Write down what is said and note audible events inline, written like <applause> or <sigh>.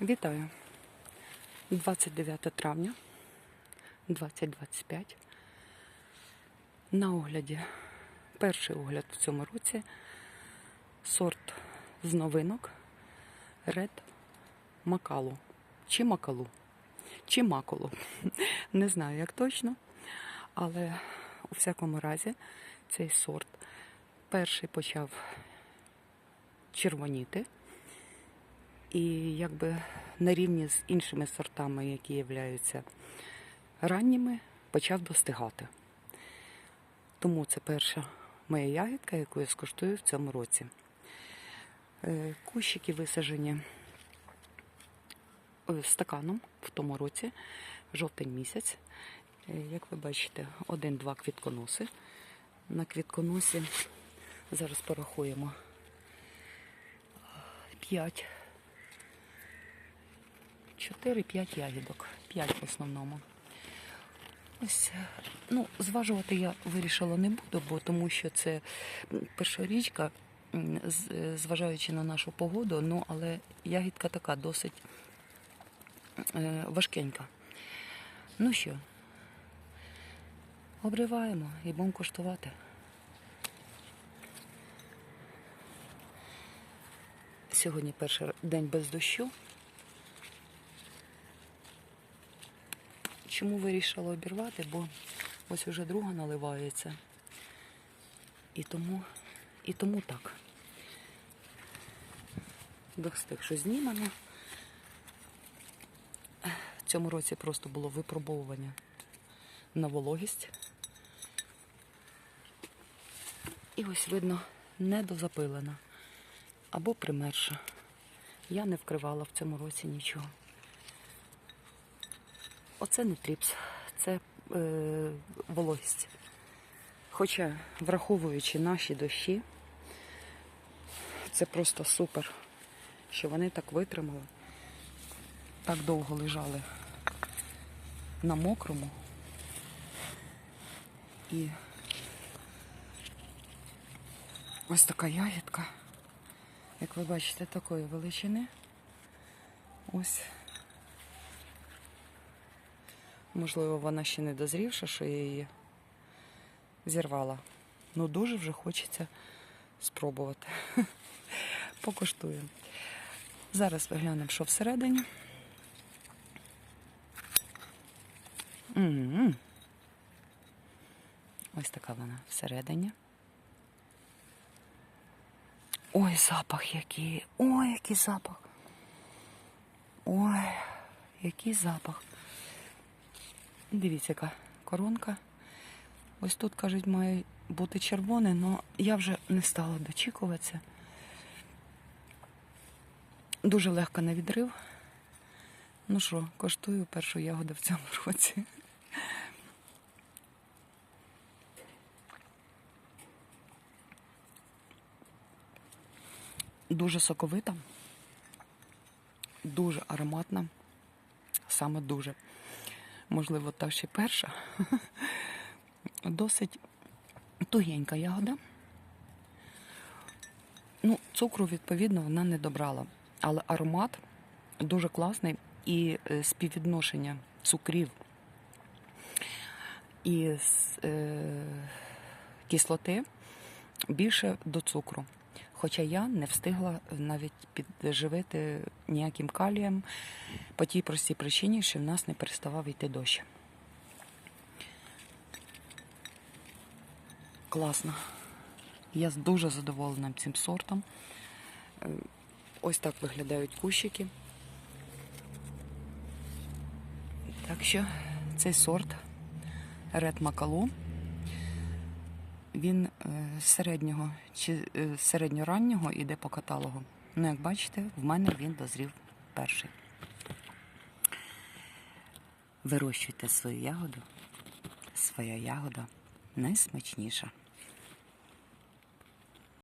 Вітаю. 29 травня 2025. На огляді. Перший огляд в цьому році. Сорт з новинок Red Макалу. Чи Макалу. Чи Маколу. Не знаю, як точно. Але у всякому разі цей сорт перший почав червоніти. І якби на рівні з іншими сортами, які являються ранніми, почав достигати. Тому це перша моя ягідка, яку я скуштую в цьому році. Е, Кущики висаджені е, стаканом в тому році, жовтень місяць. Е, Як ви бачите, один-два квітконоси. На квітконосі зараз порахуємо 5 4-5 ягідок. 5 в основному. Ось, е, ну, зважувати я вирішила не буду, бо тому що це перша річка, е, зважаючи на нашу погоду, ну, але ягідка така досить е, важкенька. Ну що, обриваємо і будемо куштувати. Сьогодні перший день без дощу. Чому вирішила обірвати? Бо ось уже друга наливається. І тому, і тому так. Достиг, що знімемо. В цьому році просто було випробовування на вологість. І ось видно, недозапилена або примерша. Я не вкривала в цьому році нічого. Оце не тріпс, це е, вологість. Хоча, враховуючи наші дощі, це просто супер, що вони так витримали, так довго лежали на мокрому. І ось така ягідка, як ви бачите, такої величини. Ось Можливо, вона ще не дозрівша, що я її зірвала. Ну, дуже вже хочеться спробувати. <laughs> Покуштуємо. Зараз виглянемо, що всередині. М-м-м. Ось така вона всередині. Ой, запах який. Ой, який запах. Ой, який запах. Дивіться, яка коронка. Ось тут, кажуть, має бути червоне, але я вже не стала дочікуватися. Дуже легко на відрив. Ну що, коштую першу ягоду в цьому році. Дуже соковита, дуже ароматна, саме дуже можливо, та ще перша. Досить тугенька ягода. Ну, цукру, відповідно, вона не добрала. Але аромат дуже класний і е, співвідношення цукрів і е, кислоти більше до цукру. Хоча я не встигла навіть підживити ніяким калієм по тій простій причині, що в нас не переставав йти дощ. Класно. Я дуже задоволена цим сортом. Е, Ось так виглядають кущики. Так що цей сорт Red Макалу. Він е, середнього чи е, середньораннього іде по каталогу. Ну, як бачите, в мене він дозрів перший. Вирощуйте свою ягоду. Своя ягода найсмачніша.